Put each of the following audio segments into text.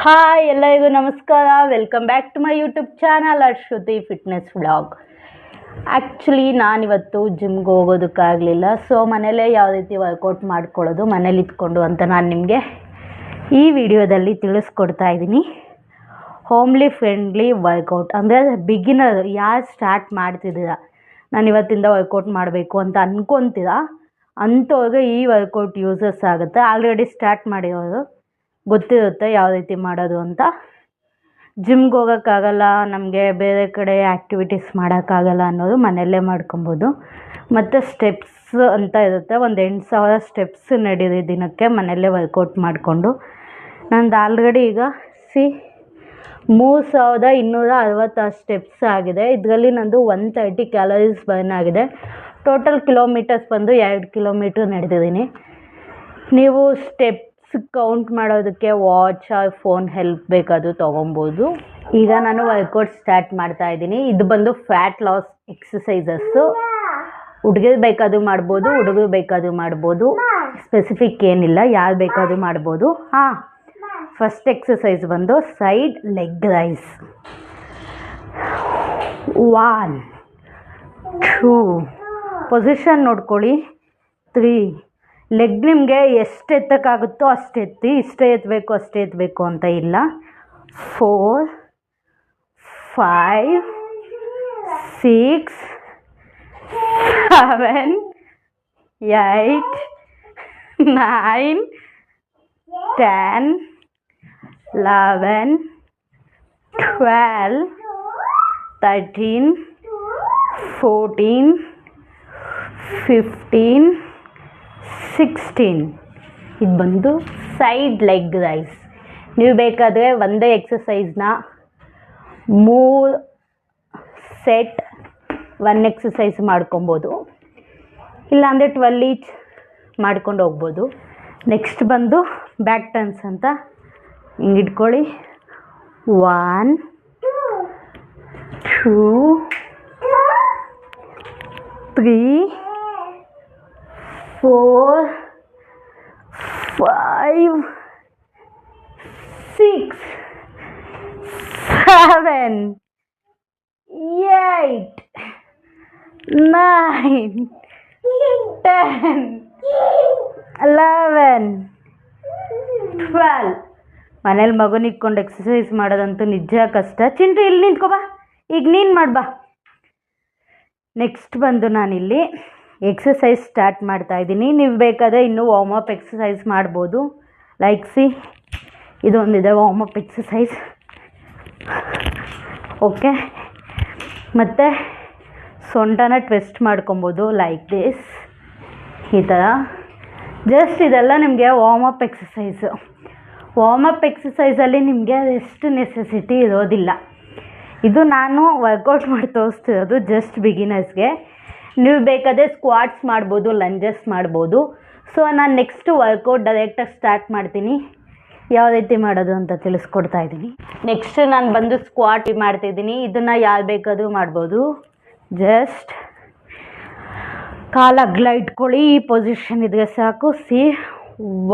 Hi ಎಲ್ಲರಿಗೂ ನಮಸ್ಕಾರ. Welcome back to my YouTube channel Ashruti fitness vlog actually ನಾನಿವತ್ತು ಜಿಮ್ಗೆ ಹೋಗೋದಕ್ಕಾಗಲಿಲ್ಲ. ಸೊ ಮನೇಲೇ ಯಾವ ರೀತಿ ವರ್ಕೌಟ್ ಮಾಡ್ಕೊಳ್ಳೋದು, ಮನೇಲಿ ಇದ್ಕೊಂಡು ಅಂತ ನಾನು ನಿಮಗೆ ಈ ವಿಡಿಯೋದಲ್ಲಿ ತಿಳಿಸ್ಕೊಡ್ತಾ ಇದ್ದೀನಿ. ಹೋಮ್ಲಿ ಫ್ರೆಂಡ್ಲಿ ವರ್ಕೌಟ್ ಅಂದರೆ ಬಿಗಿನರ್ ಯಾರು ಸ್ಟಾರ್ಟ್ ಮಾಡ್ತಿದ್ದೀರಾ? ನಾನು ಇವತ್ತಿಂದ ವರ್ಕೌಟ್ ಮಾಡಬೇಕು ಅಂತ ಅಂದ್ಕೊತೀರಾ ಅಂಥವ್ರಿಗೆ ಈ ವರ್ಕೌಟ್ ಯೂಸಸ್ ಆಗುತ್ತೆ. ಆಲ್ರೆಡಿ ಸ್ಟಾರ್ಟ್ ಮಾಡಿರೋರು. ಗೊತ್ತಿರುತ್ತೆ ಯಾವ ರೀತಿ ಮಾಡೋದು ಅಂತ. ಜಿಮ್ಗೆ ಹೋಗೋಕ್ಕಾಗಲ್ಲ, ನಮಗೆ ಬೇರೆ ಕಡೆ ಆ್ಯಕ್ಟಿವಿಟೀಸ್ ಮಾಡೋಕ್ಕಾಗಲ್ಲ ಅನ್ನೋದು ಮನೆಯಲ್ಲೇ ಮಾಡ್ಕೊಬೋದು. ಮತ್ತು ಸ್ಟೆಪ್ಸ್ ಅಂತ ಇರುತ್ತೆ, ಒಂದು ಎಂಟು ಸಾವಿರ ಸ್ಟೆಪ್ಸ್ ನಡೀರಿ ದಿನಕ್ಕೆ ಮನೆಯಲ್ಲೇ ವರ್ಕೌಟ್ ಮಾಡಿಕೊಂಡು. ನಂದು ಆಲ್ರೆಡಿ ಈಗ ಸಿ ಮೂರು ಸಾವಿರದ ಇನ್ನೂರ ಅರವತ್ತಾರು ಸ್ಟೆಪ್ಸ್ ಆಗಿದೆ. ಇದರಲ್ಲಿ ನಂದು ಒನ್ ತರ್ಟಿ ಕ್ಯಾಲರೀಸ್ ಬರ್ನ್ ಆಗಿದೆ. ಟೋಟಲ್ ಕಿಲೋಮೀಟರ್ಸ್ ಬಂದು ಎರಡು ಕಿಲೋಮೀಟ್ರ್ ನಡೆದಿದ್ದೀನಿ. ನೀವು ಸ್ಟೆಪ್ಸ್ ಕೌಂಟ್ ಮಾಡೋದಕ್ಕೆ ವಾಚ್ ಫೋನ್ ಹೆಲ್ಪ್ ಬೇಕಾದರೂ ತೊಗೊಬೋದು. ಈಗ ನಾನು ವರ್ಕೌಟ್ ಸ್ಟಾರ್ಟ್ ಮಾಡ್ತಾ ಇದ್ದೀನಿ. ಇದು ಬಂದು ಫ್ಯಾಟ್ ಲಾಸ್ ಎಕ್ಸಸೈಸಸ್ಸು ಹುಡುಗರು ಬೇಕಾದರೂ ಮಾಡ್ಬೋದು, ಹುಡುಗರು ಬೇಕಾದರೂ ಮಾಡ್ಬೋದು. ಸ್ಪೆಸಿಫಿಕ್ ಏನಿಲ್ಲ, ಯಾರು ಬೇಕಾದರೂ ಮಾಡ್ಬೋದು. ಹಾಂ ಫಸ್ಟ್ ಎಕ್ಸಸೈಸ್ ಬಂದು side leg raise one two position ನೋಡ್ಕೊಳ್ಳಿ. ತ್ರೀ ಲೆಗ್ ನಿಮಗೆ ಎಷ್ಟು ಎತ್ತಕ್ಕಾಗುತ್ತೋ ಅಷ್ಟು ಎತ್ತಿ, ಇಷ್ಟೇ ಎತ್ತಬೇಕು ಅಷ್ಟೇ ಎತ್ತಬೇಕು ಅಂತ ಇಲ್ಲ. Four five six seven eight nine ten eleven twelve thirteen fourteen fifteen sixteen ಇದು ಬಂದು ಸೈಡ್ ಲೆಗ್ ರೈಸ್ ನೀವು ಬೇಕಾದರೆ ಒಂದೇ ಎಕ್ಸಸೈಸ್ನ ಮೂರು ಸೆಟ್ ಒನ್ ಎಕ್ಸಸೈಸ್ ಮಾಡ್ಕೊಬೋದು. ಇಲ್ಲಾಂದರೆ ಟ್ವೆಲ್ ಈಚ್ ಮಾಡ್ಕೊಂಡು ಹೋಗ್ಬೋದು. ನೆಕ್ಸ್ಟ್ ಬಂದು ಬ್ಯಾಕ್ ಟರ್ನ್ಸ್ ಅಂತ ಹಿಂಗೆ ಇಟ್ಕೊಳ್ಳಿ one two three four five six seven eight nine ten eleven twelve ಮನೇಲಿ ಮಗುನ ಇಟ್ಕೊಂಡು ಎಕ್ಸಸೈಸ್ ಮಾಡೋದಂತೂ ನಿಜ ಕಷ್ಟ. ಚಿಂಟ್ರಿ ಇಲ್ಲಿ ನಿಂತ್ಕೊ ಬಾ. ಈಗ ನೀನು ಮಾಡ್ಬಾ. ನೆಕ್ಸ್ಟ್ ಬಂದು ನಾನಿಲ್ಲಿ ಎಕ್ಸಸೈಸ್ ಸ್ಟಾರ್ಟ್ ಮಾಡ್ತಾ ಇದ್ದೀನಿ. ನೀವು ಬೇಕಾದರೆ ಇನ್ನೂ ವಾರ್ಮಪ್ ಎಕ್ಸಸೈಸ್ ಮಾಡ್ಬೋದು. ಲೈಕ್ ಸಿ ಇದೊಂದಿದೆ ವಾರ್ಮಪ್ ಎಕ್ಸಸೈಸ್ ಓಕೆ ಮತ್ತು ಸೊಂಟನ ಟ್ವಿಸ್ಟ್ ಮಾಡ್ಕೊಬೋದು ಲೈಕ್ ದಿಸ್ ಈ ಥರ ಜಸ್ಟ್ ಇದೆಲ್ಲ ನಿಮಗೆ ವಾರ್ಮಪ್ ಎಕ್ಸಸೈಸು ವಾರ್ಮಪ್ ಎಕ್ಸಸೈಸಲ್ಲಿ ನಿಮಗೆ ಎಷ್ಟು ನೆಸೆಸಿಟಿ ಇರೋದಿಲ್ಲ. ಇದು ನಾನು ವರ್ಕೌಟ್ ಮಾಡಿ ತೋರಿಸ್ತಿರೋದು ಜಸ್ಟ್ ಬಿಗಿನರ್ಸ್ಗೆ ನೀವು ಬೇಕಾದರೆ ಸ್ಕ್ವಾಟ್ಸ್ ಮಾಡ್ಬೋದು ಲಂಜಸ್ ಮಾಡ್ಬೋದು. ಸೊ ನಾನು ನೆಕ್ಸ್ಟ್ ವರ್ಕೌಟ್ ಡೈರೆಕ್ಟಾಗಿ ಸ್ಟಾರ್ಟ್ ಮಾಡ್ತೀನಿ. ಯಾವ ರೀತಿ ಮಾಡೋದು ಅಂತ ತಿಳಿಸ್ಕೊಡ್ತಾ ಇದ್ದೀನಿ. ನೆಕ್ಸ್ಟ್ ನಾನು ಬಂದು ಸ್ಕ್ವಾಟ್ ಮಾಡ್ತಿದ್ದೀನಿ ಇದನ್ನು ಯಾರು ಬೇಕಾದರೂ ಮಾಡ್ಬೋದು. ಜಸ್ಟ್ ಕಾಲ ಅಗ್ಲ ಇಟ್ಕೊಳ್ಳಿ ಈ ಪೊಸಿಷನ್ ಇದ್ರೆ ಸಾಕು. See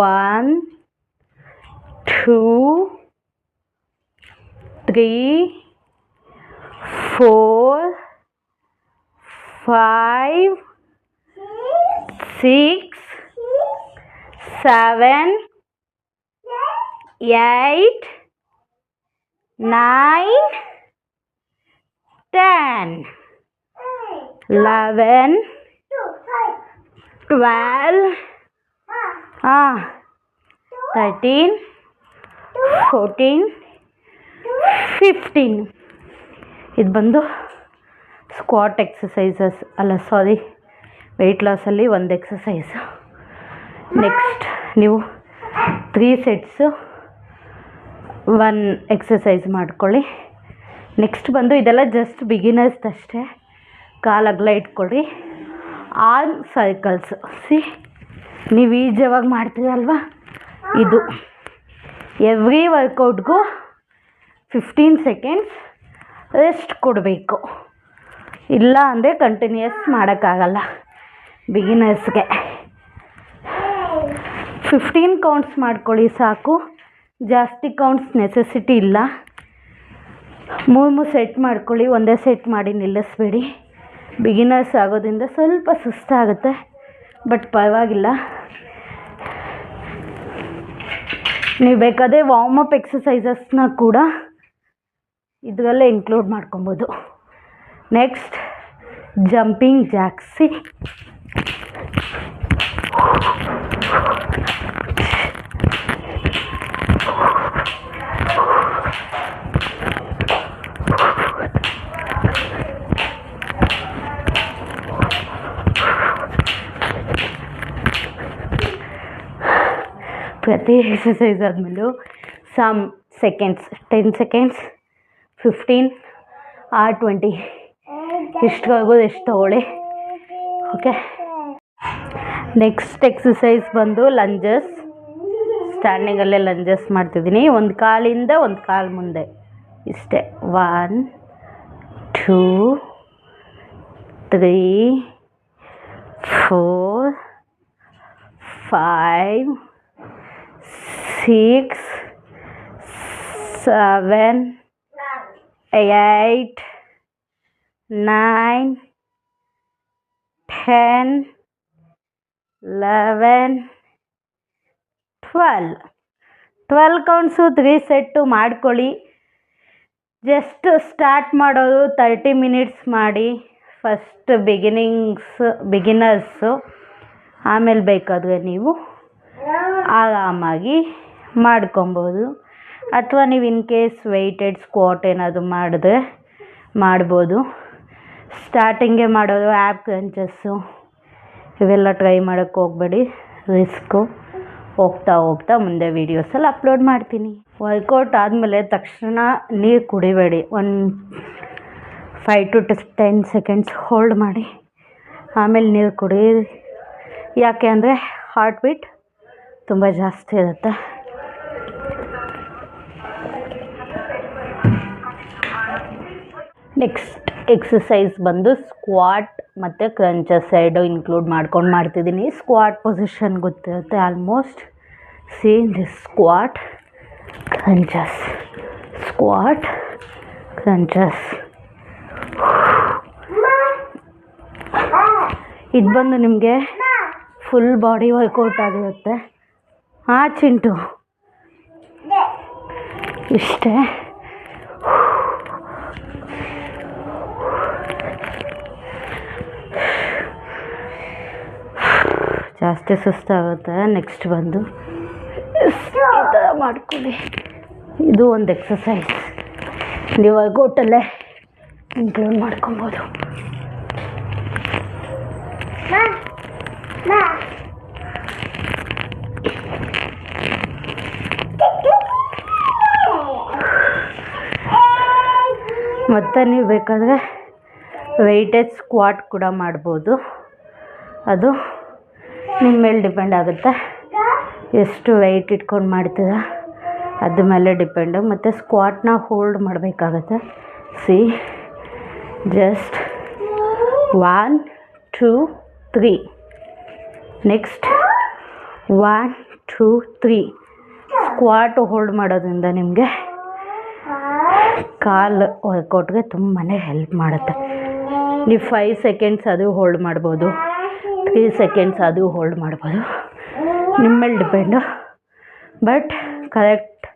one two three four five six seven eight nine ten eleven twelve ಹಾಂ ತರ್ಟೀನ್ ಫೋರ್ಟೀನ್ ಫಿಫ್ಟೀನ್ ಇದು ಬಂದು ಸ್ಕ್ವಾಟ್ ಎಕ್ಸಸೈಸಸ್ ಅಲ್ಲ ಸಾರಿ ವೆಯ್ಟ್ ಲಾಸಲ್ಲಿ ಒಂದು ಎಕ್ಸಸೈಸ್ ನೆಕ್ಸ್ಟ್ ನೀವು ತ್ರೀ ಸೆಟ್ಸು ಒನ್ ಎಕ್ಸಸೈಸ್ ಮಾಡ್ಕೊಳ್ಳಿ. ನೆಕ್ಸ್ಟ್ ಬಂದು ಇದೆಲ್ಲ ಜಸ್ಟ್ ಬಿಗಿನರ್ಸ್ ಅಷ್ಟೇ ಕಾಲು ಅಗಲ ಇಟ್ಕೊಳ್ಳಿ ಆರ್ಮ್ ಸರ್ಕಲ್ಸ್ ಸಿ, ನೀವು ಈಜವಾಗಿ ಮಾಡ್ತೀರಲ್ವ ಇದು. ಎವ್ರಿ ವರ್ಕೌಟ್ಗೂ ಫಿಫ್ಟೀನ್ ಸೆಕೆಂಡ್ಸ್ ರೆಸ್ಟ್ ಕೊಡಬೇಕು. ಇಲ್ಲ ಅಂದರೆ ಕಂಟಿನ್ಯೂಯಸ್ ಮಾಡೋಕ್ಕಾಗಲ್ಲ. ಬಿಗಿನರ್ಸ್ಗೆ ಫಿಫ್ಟೀನ್ ಕೌಂಟ್ಸ್ ಮಾಡ್ಕೊಳ್ಳಿ ಸಾಕು. ಜಾಸ್ತಿ ಕೌಂಟ್ಸ್ ನೆಸೆಸಿಟಿ ಇಲ್ಲ. ಮೂರು ಮೂರು ಸೆಟ್ ಮಾಡ್ಕೊಳ್ಳಿ, ಒಂದೇ ಸೆಟ್ ಮಾಡಿ ನಿಲ್ಲಿಸ್ಬೇಡಿ. ಬಿಗಿನರ್ಸ್ ಆಗೋದ್ರಿಂದ ಸ್ವಲ್ಪ ಸುಸ್ತಾಗುತ್ತೆ ಬಟ್ ಪರವಾಗಿಲ್ಲ. ನೀವು ಬೇಕಾದರೆ ವಾಮಪ್ ಎಕ್ಸಸೈಸಸ್ನ ಕೂಡ ಇದರಲ್ಲೇ ಇನ್ಕ್ಲೂಡ್ ಮಾಡ್ಕೊಬೋದು. ನೆಕ್ಸ್ಟ್ ಜಂಪಿಂಗ್ ಜಾಕ್ಸಿ ಪ್ರತಿ exercise ಆದಮೇಲೂ some seconds ten seconds fifteen or ಇಷ್ಟವರೆಗೂ ಎಷ್ಟು ತಗೊಳ್ಳಿ. ಓಕೆ ನೆಕ್ಸ್ಟ್ ಎಕ್ಸಸೈಸ್ ಬಂದು ಲಂಜಸ್ ಸ್ಟ್ಯಾಂಡಿಂಗಲ್ಲೇ ಲಂಜಸ್ ಮಾಡ್ತಿದ್ದೀನಿ. ಒಂದು ಕಾಲಿಂದ ಒಂದು ಕಾಲು ಮುಂದೆ. ಇಷ್ಟೇ. One two three four five six seven eight nine ten eleven twelve twelve counts three set ಮಾಡ್ಕೊಳ್ಳಿ. ಜಸ್ಟ್ ಸ್ಟಾರ್ಟ್ ಮಾಡೋದು ತರ್ಟಿ ಮಿನಿಟ್ಸ್ ಮಾಡಿ. ಫಸ್ಟ್ ಬಿಗಿನಿಂಗ್ಸ್ ಬಿಗಿನರ್ಸು ಆಮೇಲೆ ಬೇಕಾದರೆ ನೀವು ಆರಾಮಾಗಿ ಮಾಡ್ಕೊಬೋದು. ಅಥವಾ ನೀವು ಇನ್ ಕೇಸ್ ವೆಯ್ಟೆಡ್ ಸ್ಕ್ವಾಟ್ ಏನಾದರೂ ಮಾಡಿದ್ರೆ ಮಾಡ್ಬೋದು. ಸ್ಟಾರ್ಟಿಂಗೆ ಮಾಡೋದು ಆ್ಯಪ್ ಕ್ರಂಚಸ್ಸು ಇವೆಲ್ಲ ಟ್ರೈ ಮಾಡೋಕ್ಕೆ ಹೋಗಬೇಡಿ. ರಿಸ್ಕು ಹೋಗ್ತಾ ಹೋಗ್ತಾ ಮುಂದೆ ವೀಡಿಯೋಸಲ್ಲಿ ಅಪ್ಲೋಡ್ ಮಾಡ್ತೀನಿ. ವರ್ಕೌಟ್ ಆದಮೇಲೆ ತಕ್ಷಣ ನೀರು ಕುಡಿಬೇಡಿ. ಒಂದು five to ten seconds hold ಮಾಡಿ. ಆಮೇಲೆ ನೀರು ಕುಡಿ. ಯಾಕೆ ಅಂದರೆ ಹಾರ್ಟ್ ಬೀಟ್ ತುಂಬ ಜಾಸ್ತಿ ಇರುತ್ತೆ. ನೆಕ್ಸ್ಟ್ ಎಕ್ಸಸೈಸ್ ಬಂದು ಸ್ಕ್ವಾಟ್ ಮತ್ತು ಕ್ರಂಚಸ್ ಎರಡು ಇನ್ಕ್ಲೂಡ್ ಮಾಡ್ಕೊಂಡು ಮಾಡ್ತಿದ್ದೀನಿ. ಸ್ಕ್ವಾಟ್ ಪೊಸಿಷನ್ ಗೊತ್ತಿರುತ್ತೆ almost same this squat crunches squat crunches ಇದು ಬಂದು ನಿಮಗೆ ಫುಲ್ ಬಾಡಿ ವರ್ಕೌಟ್ ಆಗಿರುತ್ತೆ. ಆ ಚಿಂಟು. ಇಷ್ಟೇ. ಜಾಸ್ತಿ ಸುಸ್ತಾಗುತ್ತೆ ನೆಕ್ಸ್ಟ್ ಬಂದು ಮಾಡ್ಕೊಳ್ಳಿ. ಇದು ಒಂದು ಎಕ್ಸಸೈಸ್ ನೀವು ಗೋಟಲ್ಲೇ ಇನ್ಕ್ಲೂಡ್ ಮಾಡ್ಕೊಬೋದು. ಮತ್ತು ನೀವು ಬೇಕಾದರೆ ವೆಯ್ಟೇಜ್ ಸ್ಕ್ವಾಟ್ ಕೂಡ ಮಾಡ್ಬೋದು. ಅದು ನಿಮ್ಮ ಮೇಲೆ ಡಿಪೆಂಡ್ ಆಗುತ್ತೆ. ಎಷ್ಟು ವೆಯ್ಟ್ ಇಟ್ಕೊಂಡು ಮಾಡ್ತೀರ, ಅದ್ರ ಮೇಲೆ ಡಿಪೆಂಡು. ಮತ್ತು ಸ್ಕ್ವಾಟ್ನ ಹೋಲ್ಡ್ ಮಾಡಬೇಕಾಗತ್ತೆ. See just one two three next one two three squat hold ಮಾಡೋದ್ರಿಂದ ನಿಮಗೆ ಕಾಲು ವರ್ಕೌಟ್ಗೆ ತುಂಬಾ ಹೆಲ್ಪ್ ಮಾಡುತ್ತೆ. ನೀವು ಫೈವ್ ಸೆಕೆಂಡ್ಸ್ ಅದು ಹೋಲ್ಡ್ ಮಾಡ್ಬೋದು. ತ್ರೀ ಸೆಕೆಂಡ್ಸ್ ಅದು ಹೋಲ್ಡ್ ಮಾಡ್ಬೋದು. ನಿಮ್ಮ ಮೇಲೆ depend but correct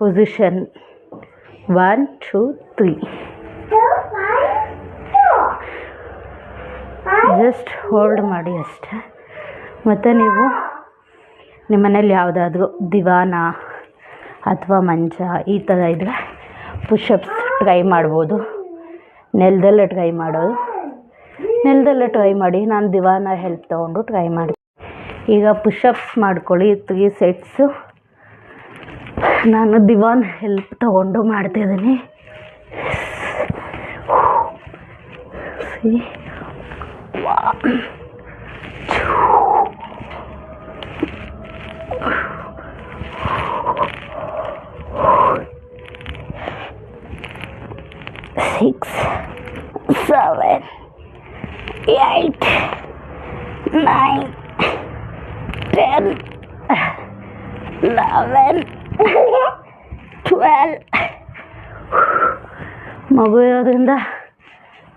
position one two three just hold ಮಾಡಿ ಅಷ್ಟೇ. ಮತ್ತು ನೀವು ನಿಮ್ಮ ಮನೇಲಿ ಯಾವುದಾದ್ರೂ ದಿವಾನ ಅಥವಾ ಮಂಚ ಈ ಥರ ಇದ್ದರೆ ಪುಷಪ್ಸ್ ಟ್ರೈ ಮಾಡ್ಬೋದು. ನೆಲದಲ್ಲೇ ಟ್ರೈ ಮಾಡೋದು. ನೆಲದಲ್ಲೇ ಟ್ರೈ ಮಾಡಿ ನಾನು ದಿವಾನ ಹೆಲ್ಪ್ ತೊಗೊಂಡು ಟ್ರೈ ಮಾಡಿ ಈಗ ಪುಷಪ್ಸ್ ಮಾಡ್ಕೊಳ್ಳಿ ತ್ರೀ ಸೆಟ್ಸು ನಾನು ದಿವಾನ್ ಹೆಲ್ಪ್ ತೊಗೊಂಡು ಮಾಡ್ತಿದ್ದೀನಿ see six, seven, eight, nine, ten, eleven, twelve ಮಗು ಇರೋದ್ರಿಂದ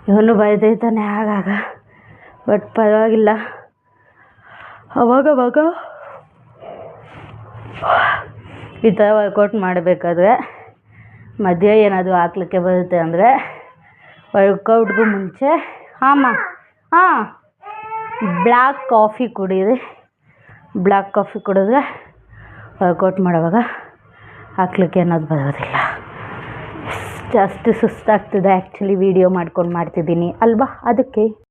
ಇವನು ಬೈದೈತಾನೆ ಆಗಾಗ. ಬಟ್ ಪರವಾಗಿಲ್ಲ. ಅವಾಗವಾಗ ಈ ಥರ ವರ್ಕೌಟ್ ಮಾಡಬೇಕಾದ್ರೆ ಮಧ್ಯ ಏನಾದರೂ ಹಾಕ್ಲಿಕ್ಕೆ ಬರುತ್ತೆ ಅಂದರೆ ವರ್ಕೌಟ್ಗೂ ಮುಂಚೆ ಹಾಂ ಹಾಂ. ಬ್ಲ್ಯಾಕ್ ಕಾಫಿ ಕುಡೀರಿ ಬ್ಲ್ಯಾಕ್ ಕಾಫಿ ಕುಡಿದ್ರೆ ವರ್ಕೌಟ್ ಮಾಡುವಾಗ ಹಾಕ್ಲಿಕ್ಕೆ ಅನ್ನೋದು ಬರೋದಿಲ್ಲ. ಅಷ್ಟು ಸುಸ್ತಾಗ್ತಿದೆ. ಆ್ಯಕ್ಚುಲಿ ವೀಡಿಯೋ ಮಾಡ್ಕೊಂಡು ಮಾಡ್ತಿದ್ದೀನಿ. ಅಲ್ವಾ? ಅದಕ್ಕೆ